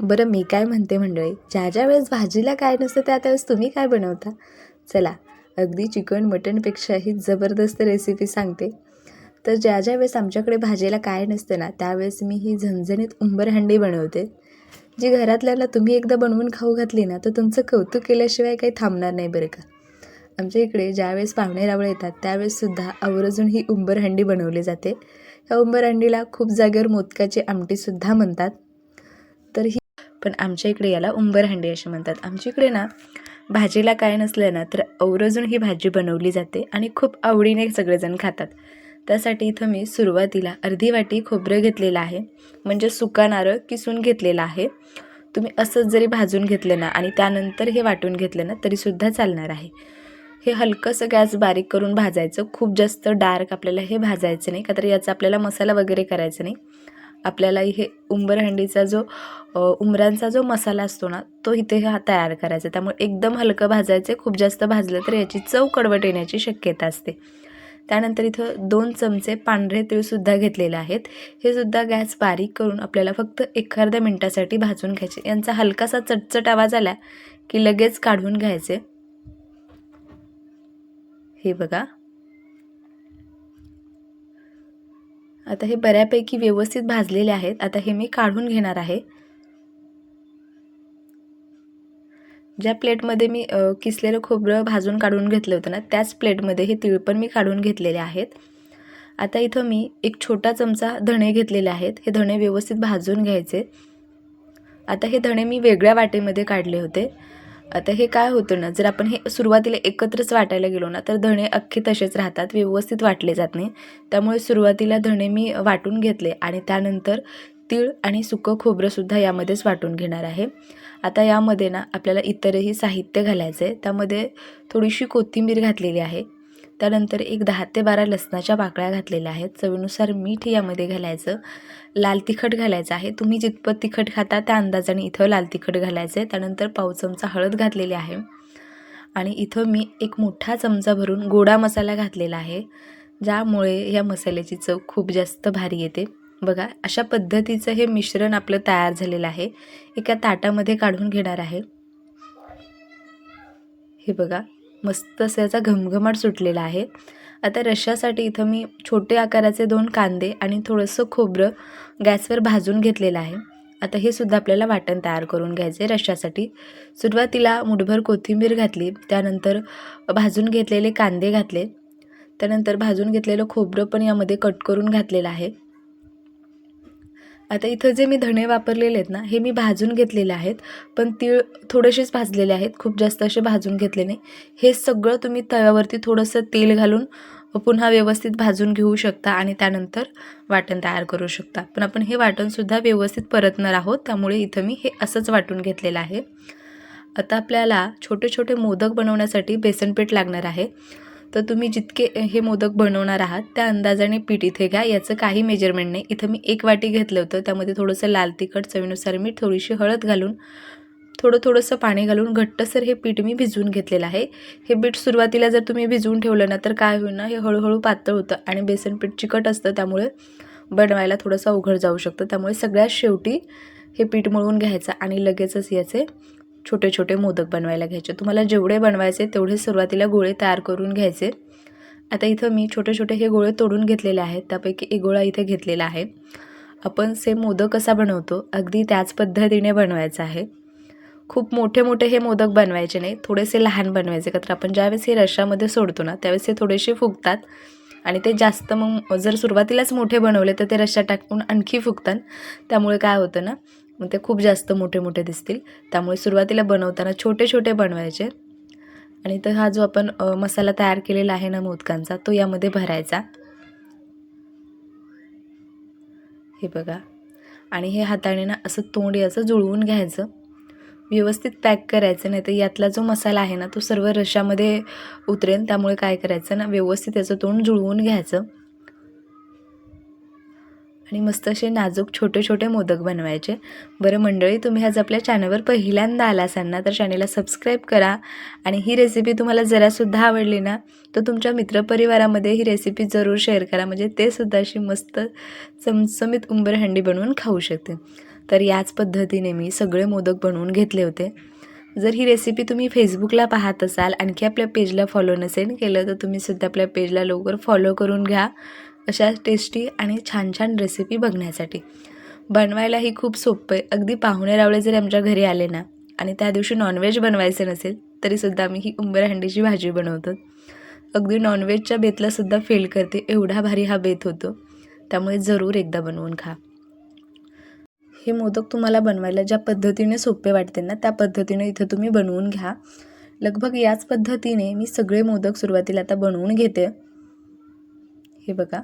बरं मी काय म्हणते मंडळी? ज्या ज्या वेळेस भाजीला काय नसतं त्या त्यावेळेस तुम्ही काय बनवता? चला अगदी चिकन मटणपेक्षाही जबरदस्त रेसिपी सांगते. तर ज्या ज्या वेळेस आमच्याकडे भाजीला काय नसतं ना त्यावेळेस मी ही झणझणीत उंबरहंडी बनवते. जी घरातल्याला तुम्ही एकदा बनवून खाऊ घातली ना तर तुमचं कौतुक केल्याशिवाय काही थांबणार नाही बरं का. आमच्या इकडे ज्यावेळेस पाहुणे रावळे येतात त्यावेळेससुद्धा आवर्जून ही उंबरहंडी बनवली जाते. ह्या उंबरहंडीला खूप जागेवर मोदकाची आमटीसुद्धा म्हणतात. पण आमच्या इकडे याला उंबरहंडी असे म्हणतात. आमच्या इकडे ना भाजीला काय नसलं ना तर औरजून ही भाजी बनवली जाते आणि खूप आवडीने सगळेजण खातात. त्यासाठी इथं मी सुरुवातीला अर्धी वाटी खोबरं घेतलेलं आहे. म्हणजे सुका नारळ किसून घेतलेला आहे. तुम्ही असंच जरी भाजून घेतलं ना आणि त्यानंतर हे वाटून घेतलं ना तरीसुद्धा चालणार आहे. हे हलकंसं गॅस बारीक करून भाजायचं. खूप जास्त डार्क आपल्याला हे भाजायचं नाही का तर याचा आपल्याला मसाला वगैरे करायचा नाही. आपल्याला हे उंबरहंडीचा जो उंबरांचा जो मसाला असतो ना तो इथे हा तयार करायचा. त्यामुळे एकदम हलकं भाजायचं खूप जास्त भाजलं तर याची चव कडवट येण्याची शक्यता असते. त्यानंतर इथं दोन चमचे पांढरे तीळसुद्धा घेतलेले आहेत. हे सुद्धा गॅस बारीक करून आपल्याला फक्त एखाद्या मिनटासाठी भाजून घ्यायचे. यांचा हलकासा चटचट आवाज आला की लगेच काढून घ्यायचे. हे बघा. आता हे बऱ्यापैकी व्यवस्थित भाजलेले आहेत. आता हे मी काढून घेणार आहे. ज्या प्लेटमध्ये मी किसलेलं खोबरं भाजून काढून घेतलं होतं ना त्याच प्लेटमध्ये हे तीळ पण मी काढून घेतलेले आहेत. आता इथं मी एक छोटा चमचा धणे घेतलेले आहेत. हे धणे व्यवस्थित भाजून घ्यायचे. आता हे धणे मी वेगळ्या वाटेमध्ये काढले होते. आता हे काय होतं ना जर आपण हे सुरुवातीला एकत्रच वाटायला गेलो ना तर धणे अख्खे तसेच राहतात व्यवस्थित वाटले जात नाही. त्यामुळे सुरुवातीला धणे मी वाटून घेतले आणि त्यानंतर तीळ आणि सुकं खोबरंसुद्धा यामध्येच वाटून घेणार आहे. आता यामध्ये ना आपल्याला इतरही साहित्य घालायचं आहे त्यामध्ये थोडीशी कोथिंबीर घातलेली आहे. त्यानंतर एक दहा ते बारा लसणाच्या पाकळ्या घातलेल्या आहेत. चवीनुसार मीठ यामध्ये घालायचं. लाल तिखट घालायचं आहे. तुम्ही जितपत तिखट खाता त्या अंदाजाने इथं लाल तिखट घालायचं आहे त्यानंतर पाव चमचा हळद घातलेली आहे. आणि इथं मी एक मोठा चमचा भरून गोडा मसाला घातलेला आहे ज्यामुळे या मसाल्याची चव खूप जास्त भारी येते. बघा अशा पद्धतीचं हे मिश्रण आपलं तयार झालेलं आहे. एका ताटामध्ये काढून घेणार आहे. हे बघा. मस्त असं याचा घमघमाट सुटलेला आहे. आता रश्श्यासाठी इथं मी छोटे आकाराचे दोन कांदे आणि थोडंसं खोबरं गॅसवर भाजून घेतलेलं आहे. आता हे सुद्धा आपल्याला वाटण तयार करून घ्यायचे रश्श्यासाठी सुरुवातीला मुठभर कोथिंबीर घातली त्यानंतर भाजून घेतलेले कांदे घातले त्यानंतर भाजून घेतलेलं खोबरं पण यामध्ये कट करून घातलेलं आहे. आता इथं जे मी धणे वापरलेले आहेत ना हे मी भाजून घेतलेले आहेत पण तीळ थोडेसेच भाजलेले आहेत खूप जास्त असे भाजून घेतले नाही. हे सगळं तुम्ही तव्यावरती थोडंसं तेल घालून पुन्हा व्यवस्थित भाजून घेऊ शकता आणि त्यानंतर वाटण तयार करू शकता. पण आपण हे वाटणसुद्धा व्यवस्थित परतणार आहोत त्यामुळे इथं मी हे असंच वाटून घेतलेलं आहे. आता आपल्याला छोटे छोटे मोदक बनवण्यासाठी बेसनपीठ लागणार आहे. तर तुम्ही जितके हे मोदक बनवणार आहात त्या अंदाजाने पीठ इथे घ्या. याचं काही मेजरमेंट नाही. इथं मी एक वाटी घेतलं होतं. त्यामध्ये थोडंसं लाल तिखट चवीनुसार मीठ थोडीशी हळद घालून थोडं थोडंसं पाणी घालून घट्टसर हे पीठ मी भिजवून घेतलेलं आहे. हे पीठ सुरुवातीला जर तुम्ही भिजवून ठेवलं ना तर काय होईल ना हे हळूहळू पातळ होतं आणि बेसन पीठ चिकट असतं. त्यामुळे बनवायला थोडंसं अवघड जाऊ शकतं. त्यामुळे सगळ्यात शेवटी हे पीठ मळून घ्यायचं आणि लगेचच याचे छोटे छोटे मोदक बनवायला घ्यायचे. तुम्हाला जेवढे बनवायचे तेवढे सुरुवातीला गोळे तयार करून घ्यायचे. आता इथं मी छोटे छोटे हे गोळे तोडून घेतलेले आहेत. त्यापैकी एक गोळा इथे घेतलेला आहे. आपण सेम मोदक कसा बनवतो अगदी त्याच पद्धतीने बनवायचं आहे. खूप मोठे मोठे हे मोदक बनवायचे नाही थोडेसे लहान बनवायचे. का तर आपण ज्यावेळेस हे रशामध्ये सोडतो ना त्यावेळेस हे थोडेसे फुगतात. आणि ते जास्त मग जर सुरुवातीलाच मोठे बनवले तर ते रश्शा टाकून आणखी फुगतात. त्यामुळे काय होतं ना मग ते खूप जास्त मोठे मोठे दिसतील. त्यामुळे सुरुवातीला बनवताना छोटे छोटे बनवायचे. आणि तर हा जो आपण मसाला तयार केलेला आहे ना मोदकांचा तो यामध्ये भरायचा. हे बघा. आणि हे हाताने ना असं तोंड याचं जुळवून घ्यायचं. व्यवस्थित पॅक करायचं नाही तर यातला जो मसाला आहे ना तो सर्व रशामध्ये उतरेल त्यामुळे काय करायचं ना व्यवस्थित याचं तोंड जुळवून घ्यायचं. आणि मस्त असे नाजूक छोटे छोटे मोदक बनवायचे. बरं मंडळी तुम्ही आज आपल्या चॅनलवर पहिल्यांदा आला असाल ना तर चॅनलला सबस्क्राईब करा. आणि ही रेसिपी तुम्हाला जरासुद्धा आवडली ना तर तुमच्या मित्रपरिवारामध्ये ही रेसिपी जरूर शेअर करा. म्हणजे ते सुद्धा अशी मस्त चमचमीत उंबरहंडी बनवून खाऊ शकते. तर याच पद्धतीने मी सगळे मोदक बनवून घेतले होते. जर ही रेसिपी तुम्ही फेसबुकला पाहत असाल आणखी आपल्या पेजला फॉलो नसेल केलं तर तुम्ही सुद्धा आपल्या पेजला लवकर फॉलो करून घ्या. अशा टेस्टी आणि छान छान रेसिपी बघण्यासाठी बनवायलाही खूप सोपं आहे. अगदी पाहुणे रावळे जरी आमच्या घरी आले ना आणि त्या दिवशी नॉनव्हेज बनवायचे नसेल तरीसुद्धा आम्ही ही उंबरहंडीची भाजी बनवतो. अगदी नॉनव्हेजच्या बेतला सुद्धा फेल करते. एवढा भारी हा बेत होतो. त्यामुळे जरूर एकदा बनवून खा. हे मोदक तुम्हाला बनवायला ज्या पद्धतीने सोपे वाटते ना त्या पद्धतीने इथं तुम्ही बनवून घ्या. लगभग याच पद्धतीने मी सगळे मोदक सुरुवातीला आता बनवून घेते. हे बघा.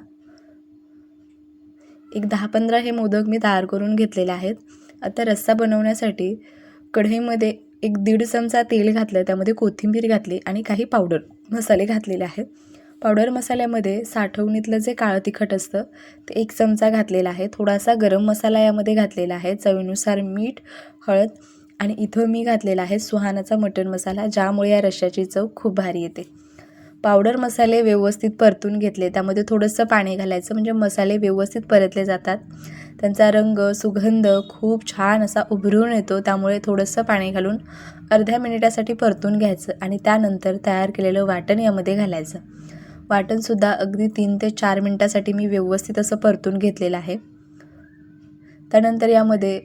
एक दहा पंधरा हे मोदक मी तयार करून घेतलेले आहेत. आता रस्सा बनवण्यासाठी कढईमध्ये एक दीड चमचा तेल घातलं त्यामध्ये कोथिंबीर घातली आणि काही पावडर मसाले घातलेले आहेत. पावडर मसाल्यामध्ये साठवणीतलं जे काळं तिखट असतं ते एक चमचा घातलेला आहे. थोडासा गरम मसाला यामध्ये घातलेला आहे. चवीनुसार मीठ हळद आणि इथं मी घातलेला आहे सुहानाचा मटण मसाला ज्यामुळे या रश्श्याची चव खूप भारी येते. पावडर मसाले व्यवस्थित परतून घेतले. त्यामध्ये थोडंसं पाणी घालायचं म्हणजे मसाले व्यवस्थित परतले जातात. त्यांचा रंग सुगंध खूप छान असा उभरून येतो. त्यामुळे थोडंसं पाणी घालून अर्ध्या मिनिटासाठी परतून घ्यायचं आणि त्यानंतर तयार केलेलं वाटण यामध्ये घालायचं. वाटणसुद्धा अगदी तीन ते चार मिनटासाठी मी व्यवस्थित असं परतून घेतलेलं आहे. त्यानंतर यामध्ये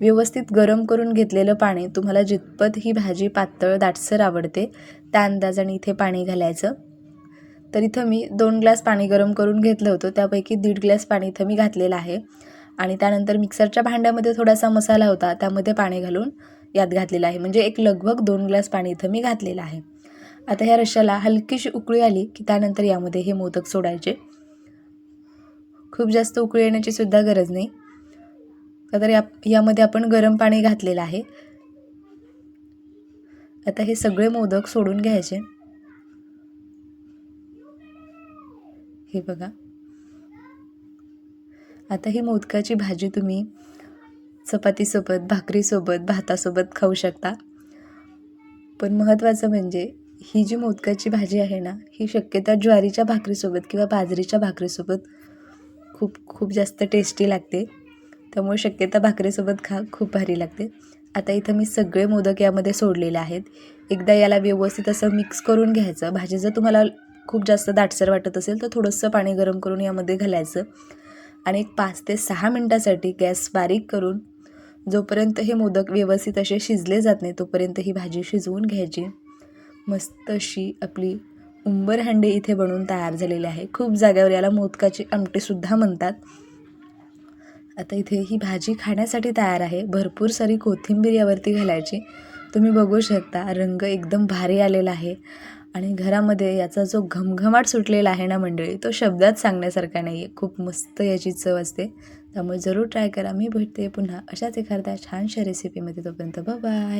व्यवस्थित गरम करून घेतलेलं पाणी तुम्हाला जितपत ही भाजी पातळ दाटसर आवडते त्या अंदाजाने इथे पाणी घालायचं. तर इथं मी दोन ग्लास पाणी गरम करून घेतलं होतं त्यापैकी दीड ग्लास पाणी इथं मी घातलेलं आहे. आणि त्यानंतर मिक्सरच्या भांड्यामध्ये थोडासा मसाला होता त्यामध्ये पाणी घालून यात घातलेलं आहे. म्हणजे एक लगभग दोन ग्लास पाणी इथं मी घातलेलं आहे. आता ह्या रश्याला हलकीशी उकळी आली की त्यानंतर यामध्ये हे मोदक सोडायचे. खूप जास्त उकळी येण्याची सुद्धा गरज नाही. तर या यामध्ये आपण गरम पाणी घातलेलं आहे. आता हे सगळे मोदक सोडून घ्यायचे. हे बघा. आता ही मोदकाची भाजी तुम्ही चपातीसोबत भाकरीसोबत भातासोबत खाऊ शकता. पण महत्त्वाचं म्हणजे ही जी मोदकाची भाजी आहे ना ही शक्यता ज्वारीच्या भाकरीसोबत किंवा बाजरीच्या भाकरीसोबत खूप खूप जास्त टेस्टी लागते. त्यामुळे शक्यता भाकरीसोबत खा खूप भारी लागते. आता इथं मी सगळे मोदक यामध्ये सोडलेले आहेत. एकदा याला व्यवस्थित असं मिक्स करून घ्यायचं. भाजी जर तुम्हाला खूप जास्त दाटसर वाटत असेल तर थोडंसं पाणी गरम करून यामध्ये घालायचं. आणि एक पाच ते सहा मिनटासाठी गॅस बारीक करून जोपर्यंत हे मोदक व्यवस्थित असे शिजले जात नाही तोपर्यंत ही भाजी शिजवून घ्यायची. मस्त अशी आपली उंबर हंडे इथे बनवून तयार झालेली आहे. खूप जाग्यावर याला मोदकाची आमटीसुद्धा म्हणतात. आता इथे ही भाजी खाण्यासाठी तयार आहे. भरपूर सारी कोथिंबीर यावरती घालायची. तुम्ही बघू शकता रंग एकदम भारी आलेला आहे. आणि घरामध्ये याचा जो घमघमाट सुटलेला आहे ना मंडळी तो शब्दात सांगण्यासारखा नाही आहे खूप मस्त याची चव असते. त्यामुळे जरूर ट्राय करा. मी भेटते पुन्हा अशाच एखाद्या छानशा रेसिपीमध्ये तोपर्यंत बाय